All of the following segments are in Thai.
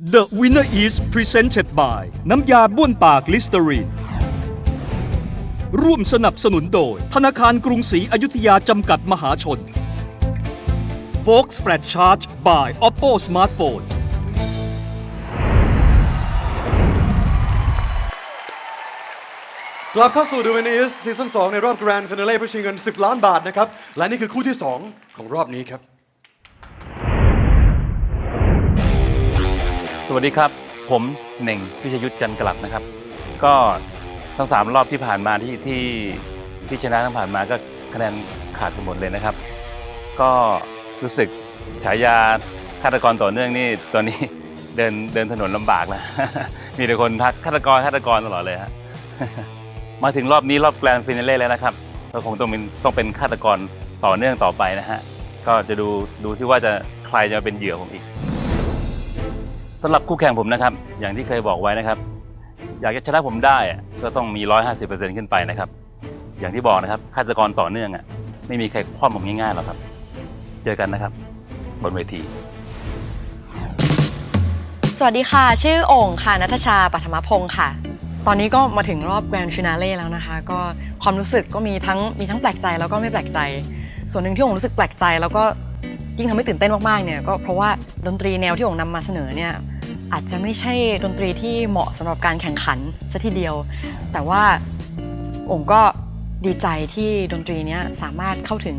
The winner is presented by น้ำยาบ้วนปากลิสเตอรีนร่วมสนับสนุนโดย ธนาคารกรุงศรีอยุธยาจำกัดมหาชน Fox Flat Charge by Oppo Smartphone กลับเข้าสู่ The Winner is ซีซั่น2ในรอบ Grand Finale เพื่อชิงเงิน 10 ล้านบาทนะครับ และนี่คือคู่ที่ 2 ของรอบนี้ครับ สวัสดีครับ ผมเหน่งพิชยุทธจันทร์กลับนะครับ ก็ทั้งสามรอบที่ผ่านมาที่ที่ที่ชนะทั้งผ่านมาก็คะแนนขาดกันหมดเลยนะครับ ก็รู้สึกฉายาฆาตกรต่อเนื่องนี่ตอนนี้เดินเดินถนนลำบากนะมีแต่คนทักฆาตกรฆาตกรตลอดเลยฮะมาถึงรอบนี้รอบแกรนด์ฟินาเล่แล้วนะครับก็คงต้องเป็นต้องเป็นฆาตกรต่อเนื่องต่อไปนะฮะก็จะดูดูซิว่าจะใครจะเป็นเหยื่อผมอีก สำหรับคู่แข่งผมนะครับ อย่างที่เคยบอกไว้นะครับ อยากจะชนะผมได้อะก็ต้องมี 150%ขึ้นไปนะครับ อย่างที่บอกนะครับฆาตกรต่อเนื่องอะไม่มีใครคว้าผมง่ายๆหรอกครับ เจอกันนะครับ บนเวที สวัสดีค่ะ ชื่อโอ่งค่ะนัทชาปัทมพงศ์ค่ะ ตอนนี้ก็มาถึงรอบแกรนด์ฟินาเล่แล้วนะคะ ก็ความรู้สึกก็มีทั้งมีทั้งแปลกใจแล้วก็ไม่แปลกใจ ส่วนหนึ่งที่โอ่งรู้สึกแปลกใจแล้วก็ ยิ่งทำให้ตื่นเต้นมากๆเนี่ยก็เพราะว่าดนตรีแนวที่โอ่งนำมาเสนอเนี่ยอาจจะไม่ใช่ดนตรีที่เหมาะสำหรับการแข่งขันซะทีเดียว แต่ว่าโอ่งก็ดีใจที่ดนตรีเนี้ยสามารถเข้าถึง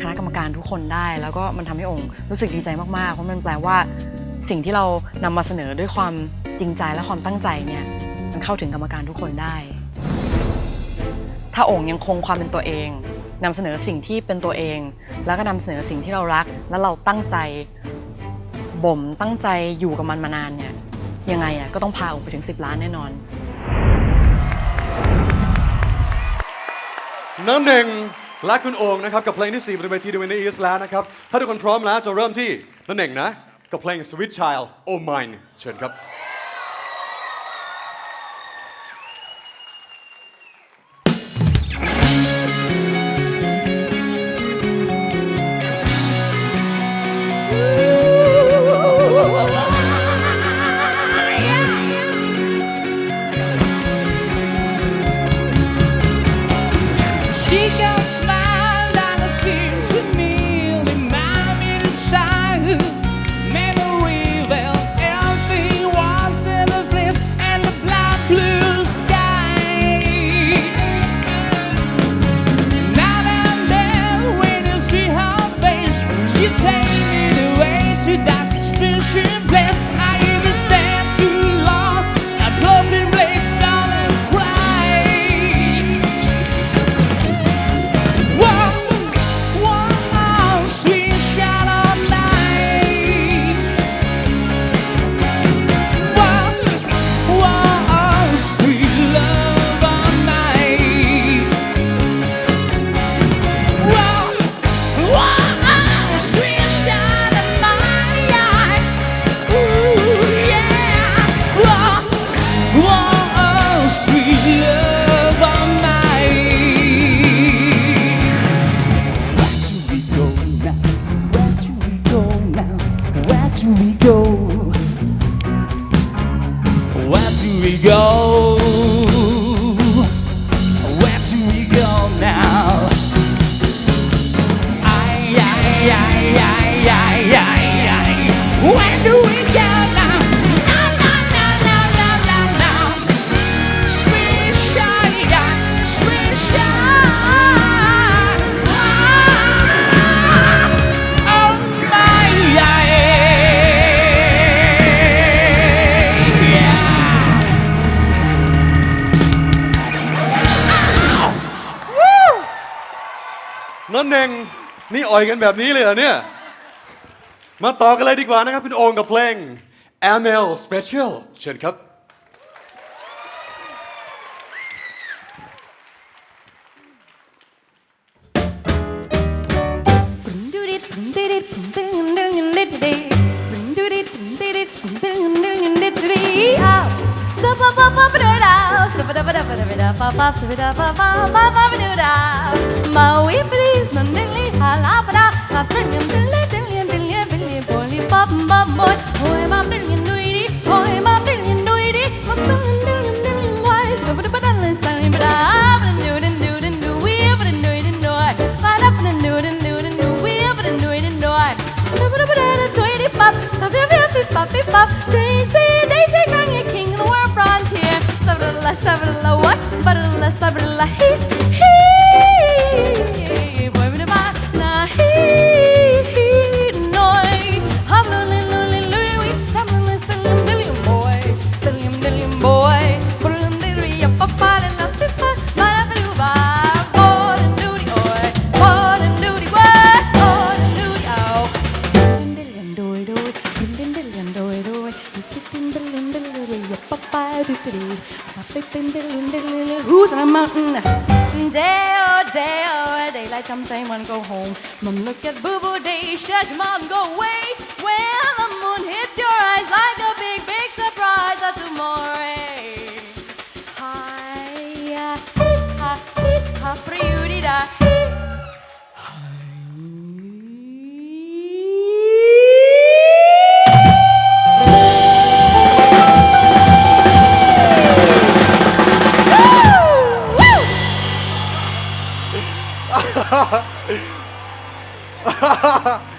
คณะกรรมการทุกคนได้ แล้วก็มันทำให้โอ่งรู้สึกดีใจมากๆ เพราะมันแปลว่าสิ่งที่เรานำมาเสนอด้วยความจริงใจและความตั้งใจเนี่ยมันเข้าถึงกรรมการทุกคนได้ ถ้าองค์ยังคงความเป็นตัวเองนำเสนอสิ่งที่เป็นตัวเอง แล้วก็นำเสนอสิ่งที่เรารัก และเราตั้งใจบ่มตั้งใจอยู่กับมันมานานเนี่ยยังไงอะก็ต้องพาโองไปถึง 10 ล้านแน่นอนน้ำหนึ่งและคุณโองนะครับกับเพลงที่ 4 บนเวที The Winner is แล้วนะครับ ถ้าทุกคนพร้อมแล้วจะเริ่มที่น้ำหนึ่งนะ กับเพลง Sweet Child Oh Mine เชิญครับ นี่อ่อยกันแบบนี้เลยเหรอเนี่ย มาต่อกันเลยดีกว่านะครับ คุณโองกับเพลง ML Special เชิญครับ Maui please man dilly hala pada Mas Halabra, mas billion, billion, billion, billion, billion, billion, billion, billion, billion, billion, billion, billion, Who's a mountain. Day oh day oh daylight comes and wanna go home. Mom look at boo boo day your mouth go away. When the moon hits your eyes like a big big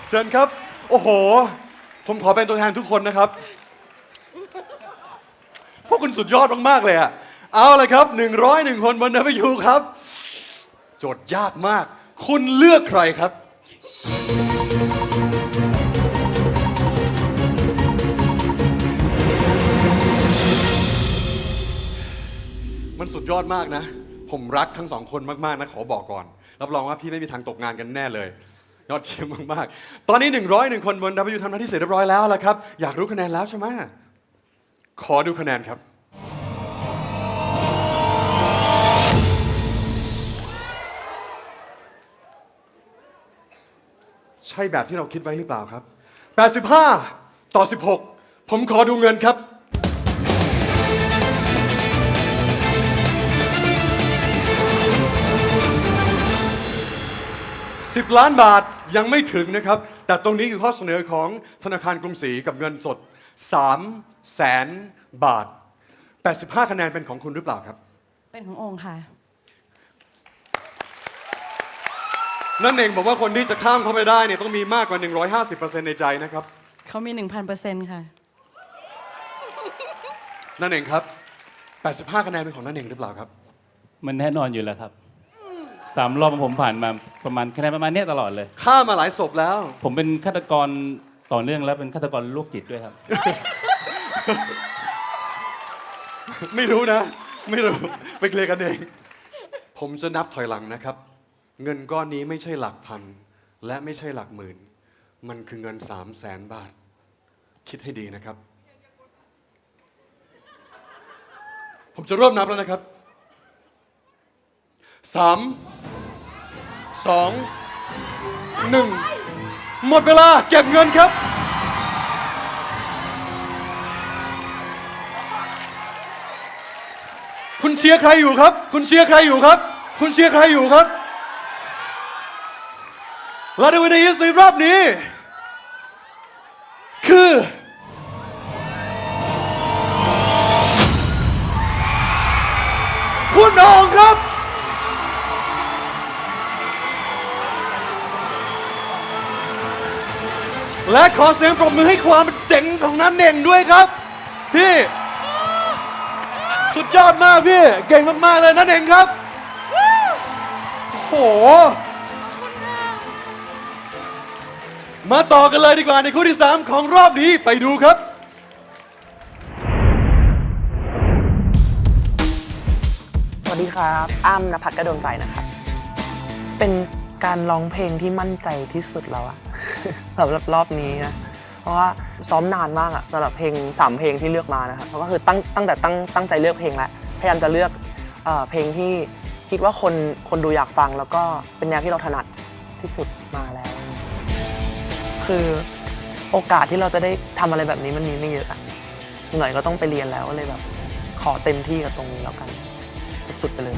เชิญครับ โอ้โห ผมขอเป็นตัวแทนทุกคนนะครับ พวกคุณสุดยอดมาก ๆ เลยอะเอาเลยครับ 101 คนบน W ครับ โจทย์ยากมาก คุณเลือกใครครับ มันสุดยอดมากนะ ผมรักทั้งสองคนมาก ๆ นะ ขอบอกก่อน รับรองว่าพี่ไม่มีทางตกงานกันแน่เลยยอดเยี่ยมมากๆ ตอนนี้ 101 คนบน W ทำหน้าที่เสร็จเรียบร้อยแล้วละครับ อยากรู้คะแนนแล้วใช่ไหมขอดูคะแนนครับ ใช่แบบที่เราคิดไว้หรือเปล่าครับ 85 ต่อ 16 ผมขอดูเงินครับ 10 ล้านบาทยังไม่ถึงนะครับ แต่ตรงนี้คือข้อเสนอของธนาคารกรุงศรีกับเงินสด3แสนบาท 85 คะแนนเป็นของคุณหรือเปล่าครับ เป็นขององค์ค่ะ นั่นเองบอกว่าคนที่จะข้ามเข้าไปได้เนี่ยต้องมีมากกว่า 150%ในใจนะครับ เขามี 1,000%ค่ะ นั่นเองครับ 85 คะแนนเป็นของนั่นเองหรือเปล่าครับ มันแน่นอนอยู่แล้วครับ สามรอบผมผ่านมาประมาณคะแนนประมาณเนี้ยตลอดเลยข้ามมาหลายศพแล้ว ผมเป็นฆาตกรต่อเนื่องแล้วเป็นฆาตกรโรคจิตด้วยครับ ไม่รู้นะ ไม่รู้ ไปเคลียร์กันเอง ผมจะนับถอยหลังนะครับ เงินก้อนนี้ไม่ใช่หลักพัน และไม่ใช่หลักหมื่น มันคือเงินสามแสนบาท คิดให้ดีนะครับ ผมจะเริ่มนับแล้วนะครับ สามสองหนึ่งหมดเวลาเก็บเงินครับ คุณเชียร์ใครอยู่ครับ คุณเชียร์ใครอยู่ครับ คุณเชียร์ใครอยู่ครับลาดวินีสในรอบนี้ คือ คุณโองครับ และขอเสียงปรบมือให้ความเจ๋งของนั้นเน่งด้วยครับ พี่ สุดยอดมากพี่ เก่งมากๆเลยนั่นเองครับโอ้โห มาต่อกันเลยดีกว่าในคู่ที่ 3 ของรอบนี้ไปดูครับ สวัสดีครับอ้ำนภัทรกระโดนใจนะครับ เป็นการร้องเพลงที่มั่นใจที่สุดแล้วอะ สำหรับรอบนี้นะเพราะว่าซ้อมนานมากอะสำหรับเพลงสามเพลงที่เลือกมานะครับเพราะก็คือตั้งตั้งแต่ตั้งตั้งใจเลือกเพลงแล้วพยายามจะเลือกเอ่อเพลงที่คิดว่าคนคนดูอยากฟัง แล้วก็เป็นแนวที่เราถนัดที่สุดมาแล้ว คือโอกาสที่เราจะได้ทำอะไรแบบนี้มันมีไม่เยอะอะหน่อยก็ต้องไปเรียนแล้วก็เลยแบบ ขอเต็มที่กับตรงนี้แล้วกัน สุดๆไปเลย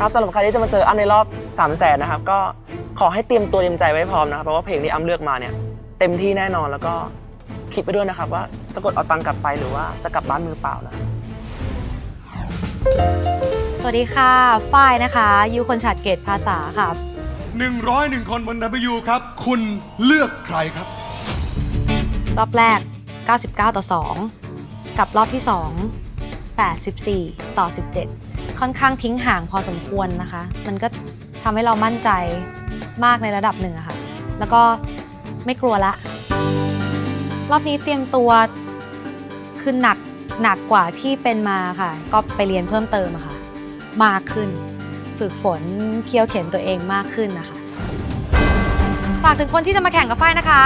ครับสำหรับใครที่จะมาเจออ้ำในรอบ3 0 0แสนนะครับ ก็ขอให้เตรียมตัวเตรียมใจไว้พร้อมนะครับ เพราะว่าเพลงที่อ้ำเลือกมาเนี่ยเต็มที่แน่นอนแล้วก็คิดไปด้วยนะครับ ว่าจะกดเอาตังค์กลับไปหรือว่าจะกลับบ้านมือเปล่านะครับสวัสดีค่ะฝ้ายนะคะยูคนฉัดเกตภาษาค่ะ101 คนบน W ครับ คุณเลือกใครครับ รอบแรก 99 ต่อ 2 กับรอบที่ 2 84 ต่อ 17 ค่อนข้างทิ้งห่างพอสมควรนะคะ มันก็ทำให้เรามั่นใจมากในระดับหนึ่งอะค่ะ แล้วก็ไม่กลัวละ รอบนี้เตรียมตัวคือหนักหนักกว่าที่เป็นมาค่ะ ก็ไปเรียนเพิ่มเติมอะค่ะ มากขึ้น ฝึกฝนเคี่ยวเข็นตัวเองมากขึ้นนะคะ ฝากถึงคนที่จะมาแข่งกับฝ้ายนะคะ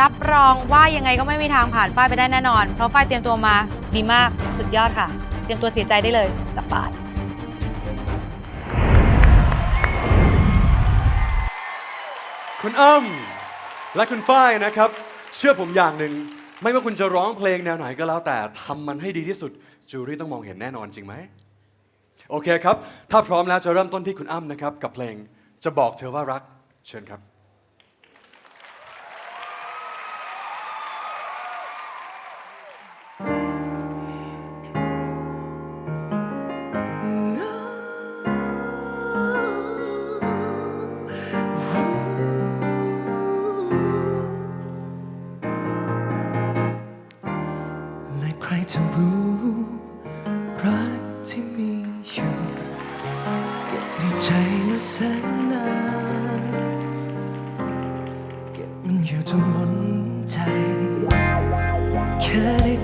รับรองว่ายังไงก็ไม่มีทางผ่านฝ้ายไปได้แน่นอน เพราะฝ้ายเตรียมตัวมาดีมากสุดยอดค่ะ เตรียมตัวเสียใจได้เลยกลับบ้าน คุณอ้ำและคุณฝ้ายนะครับ เชื่อผมอย่างหนึ่ง ไม่ว่าคุณจะร้องเพลงแนวไหนก็แล้วแต่ทำมันให้ดีที่สุด จูรี่ต้องมองเห็นแน่นอนจริงไหม โอเคครับ ถ้าพร้อมแล้วจะเริ่มต้นที่คุณอ้ำนะครับ กับเพลงจะบอกเธอว่ารัก เชิญครับ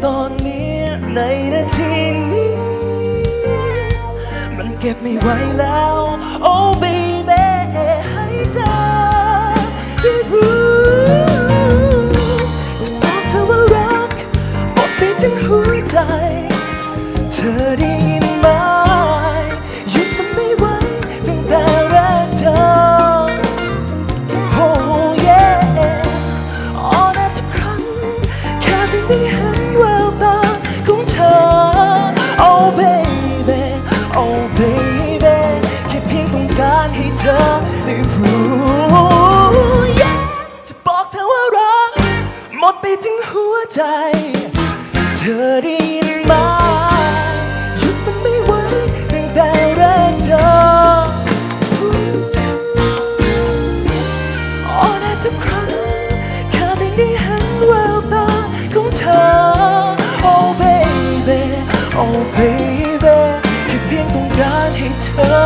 ตอนนี้ในนาทีนี้ มันเก็บไม่ไหวแล้ว oh baby ให้เธอได้รู้จะบอกเธอว่ารักหมดไปทั้งหัวใจ เธอได้ ใจ เธอได้ยินไหมหยุดมันไม่ไหวตั้งแต่แรกเจออ๋อได้ทุกครั้งแค่เพียงได้เห็นแววตาของเธอ Oh baby Oh baby แค่เพียงต้องการให้เธอ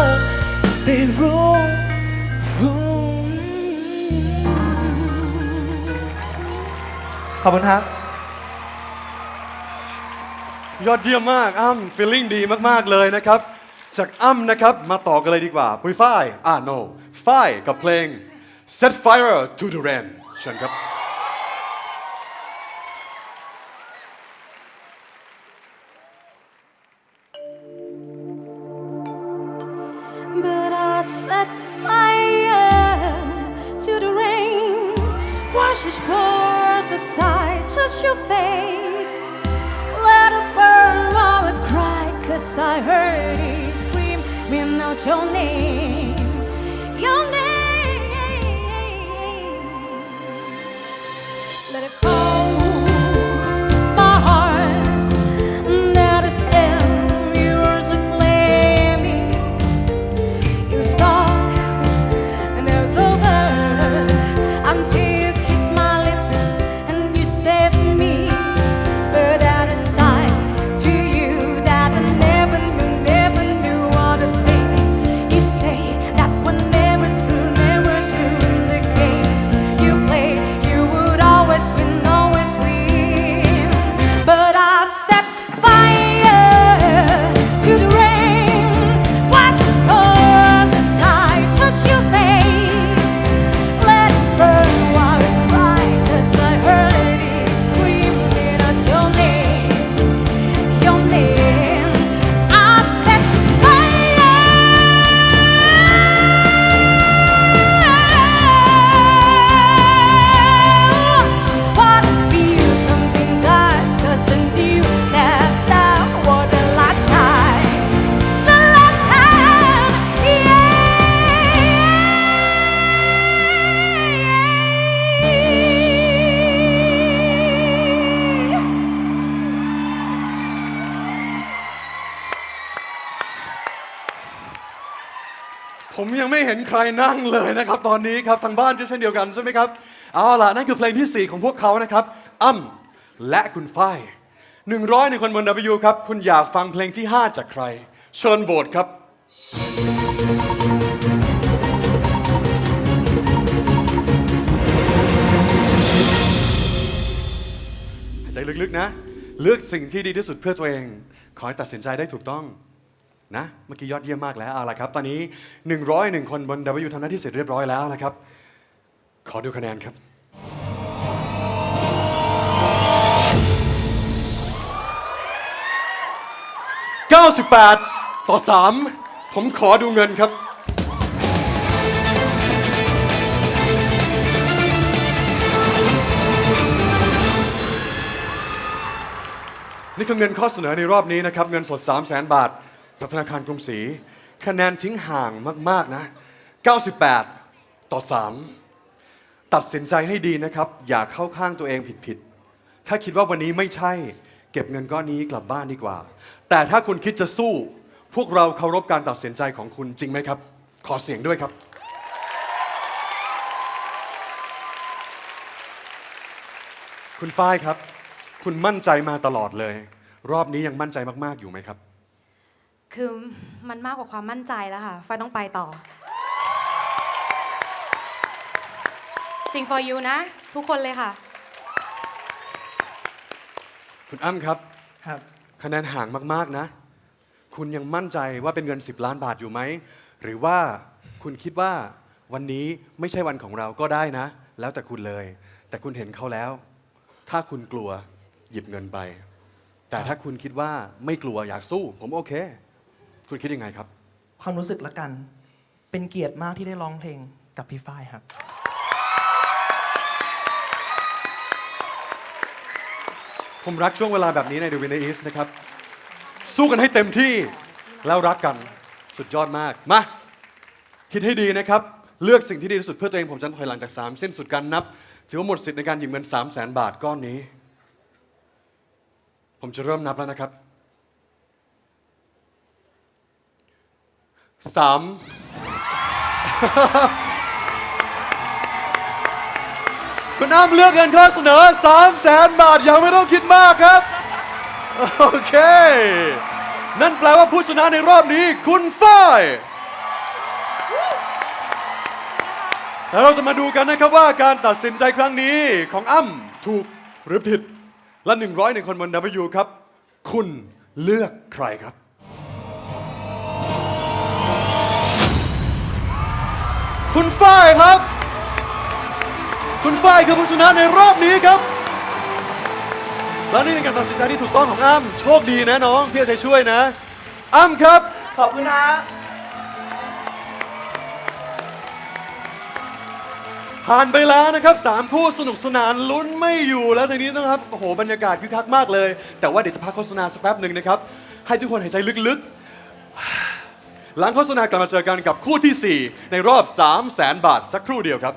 ได้รู้ขอบคุณครับ ยอดเยี่ยมมากอ้ำฟีลลิ่งดีมาก ๆ เลยนะครับ จากอ้ำนะครับ มาต่อกันเลยดีกว่า ปุยฝ้ายอ่าโนฝ้ายกับเพลง Set Fire to the Rain เชิญครับ Wash his pores aside touch your face chorus I heard he scream, me not your name. ใครนั่งเลยนะครับตอนนี้ครับทางบ้านเช่นเดียวกันใช่ไหมครับเอาล่ะนั่นคือเพลงที่ 4 ของพวกเขานะครับอ้ำและคุณฝ้าย100ในคนบน W ครับ คุณอยากฟังเพลงที่ 5 จากใคร เชิญโบทครับหายใจลึกๆนะ เลือกสิ่งที่ดีที่สุดเพื่อตัวเอง ขอให้ตัดสินใจได้ถูกต้อง นะเมื่อกี้ยอดเยี่ยมมากแล้วเอาละครับ ตอนนี้ 101 คนบน W ทำหน้าที่เสร็จเรียบร้อยแล้วนะครับ ขอดูคะแนนครับ 98 ต่อ 3 ผมขอดูเงินครับ นี่คือเงินข้อเสนอในรอบนี้นะครับ เงินสด 3 0 0แสนบาท จากธนาคารกรุงศรีคะแนนทิ้งห่างมาก ๆ นะ 98 ต่อ 3 ตัดสินใจให้ดีนะครับ อย่าเข้าข้างตัวเองผิด ๆ ถ้าคิดว่าวันนี้ไม่ใช่ เก็บเงินก้อนนี้กลับบ้านดีกว่า แต่ถ้าคุณคิดจะสู้ พวกเราเคารพการตัดสินใจของคุณจริงไหมครับ ขอเสียงด้วยครับ คุณฝ้ายครับ คุณมั่นใจมาตลอดเลย รอบนี้ยังมั่นใจมาก ๆ อยู่ไหมครับ คือมันมากกว่าความมั่นใจแล้วค่ะไฟต้องไปต่อ Sing for you นะ ทุกคนเลยค่ะ คุณอ้ำครับ ครับ คะแนนห่างมากๆนะ คุณยังมั่นใจว่าเป็นเงิน 10 ล้านบาทอยู่ไหม หรือว่าคุณคิดว่าวันนี้ไม่ใช่วันของเราก็ได้นะ แล้วแต่คุณเลย แต่คุณเห็นเขาแล้ว ถ้าคุณกลัวหยิบเงินไป แต่ถ้าคุณคิดว่าไม่กลัวอยากสู้ ผมโอเค คุณคิดยังไงครับ ความรู้สึกละกัน เป็นเกียรติมากที่ได้ร้องเพลงกับพี่ฝ้ายครับ ผมรักช่วงเวลาแบบนี้ใน The Winner Is นะครับ สู้กันให้เต็มที่แล้วรักกันสุดยอดมาก มา คิดให้ดีนะครับ เลือกสิ่งที่ดีที่สุดเพื่อตัวเองผมจะถอยหลังจาก3สิ้นสุดการนับ ถือว่าหมดสิทธิ์ในการหยิบเงิน 3 0 0แสนบาทก้อนนี้ ผมจะเริ่มนับแล้วนะครับ สามคุณอ้ำเลือกเงินข้อเสนอ3 0 0แสนบาทยังไม่ต้องคิดมากครับ โอเค นั่นแปลว่าผู้ชนะในรอบนี้คุณฝ้ายแล้วเราจะมาดูกันนะครับว่าการตัดสินใจครั้งนี้ของอ้ำถูกหรือผิด และ101คนบน W ครับ คุณเลือกใครครับ คุณฝ้ายครับ คุณฝ้ายคือผู้ชนะในรอบนี้ครับ และนี่เป็นการตัดสินใจที่ถูกต้องของอ้ำโชคดีนะน้องพี่เอาใจช่วยนะ อ้ำครับ ขอบคุณฮะผ่านไปแล้วนะครับสามคู่สนุกสนานลุ้นไม่อยู่แล้วทีนี้นะครับโอ้โหบรรยากาศคึกคักมากเลย แต่ว่าเดี๋ยวจะพักโฆษณาสักแป๊บหนึ่งนะครับ ให้ทุกคนหายใจลึกๆ หลังโฆษณากลับมาเจอกันกับคู่ที่ 4 ในรอบ 3 0 0แสนบาทสักครู่เดียวครับ